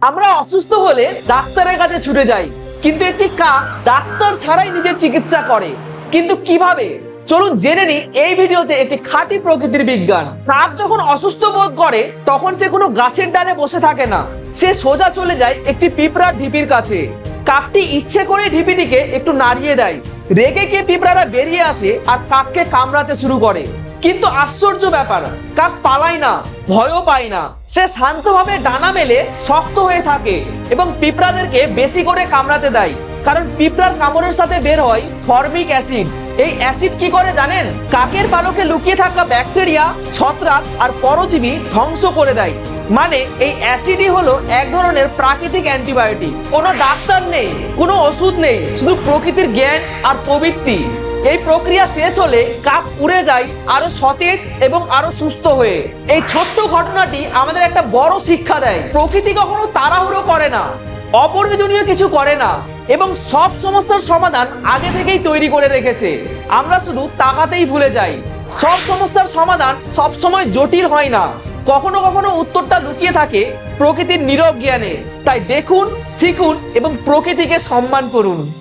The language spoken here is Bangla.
আমরা অসুস্থ হলে ডাক্তারের কাছে ছুটে যাই। কিন্তু একটি কাক ডাক্তার ছাড়াই নিজের চিকিৎসা করে। কিন্তু কীভাবে? চলুন জেনে নিই এই ভিডিওতে একটি খাঁটি প্রকৃতির বিজ্ঞান। কাক যখন অসুস্থ বোধ করে, তখন সে কোনো গাছের ডালে বসে থাকে না। সে সোজা চলে যায় একটি পিঁপড়ার ঢিপির কাছে। কাকটি ইচ্ছে করে ঢিপিটিকে একটু নাড়িয়ে দেয়। রেগে গিয়ে পিঁপড়ারা বেরিয়ে আসে আর কাককে কামড়াতে শুরু করে। কিন্তু আশ্চর্য ব্যাপার, কাক পালায় না, ভয়ও পায় না। সে শান্তভাবে ডানা মেলে শক্ত হয়ে থাকে এবং পিঁপড়াদেরকে বেশি করে কামড়াতে দেয়। কারণ পিঁপড়ার কামড়ের সাথে বের হয় ফর্মিক অ্যাসিড। এই অ্যাসিড কি করে জানেন? কাকের পালকে লুকিয়ে থাকা ব্যাকটেরিয়া, ছত্রাক আর পরজীবী ধ্বংস করে দেয়। মানে এই অ্যাসিডই হলো এক ধরনের প্রাকৃতিক অ্যান্টিবায়োটিক। কোনো ডাক্তার নেই, কোনো ওষুধ নেই, শুধু প্রকৃতির জ্ঞান আর প্রবৃত্তি। এই প্রক্রিয়া শেষ হলে কাপ উড়ে যায় আরও সতেজ এবং আরও সুস্থ হয়ে। এই ছোট্ট ঘটনাটি আমাদের একটা বড় শিক্ষা দেয়। প্রকৃতি কখনো তাড়াহুড়ো করে না, অপ্রয়োজনীয় কিছু করে না, এবং সব সমস্যার সমাধান আগে থেকেই তৈরি করে রেখেছে। আমরা শুধু তাকাতেই ভুলে যাই। সব সমস্যার সমাধান সব সময় জটিল হয় না। কখনো কখনো উত্তরটা লুকিয়ে থাকে প্রকৃতির নীরব জ্ঞানে। তাই দেখুন, শিখুন এবং প্রকৃতিকে সম্মান করুন।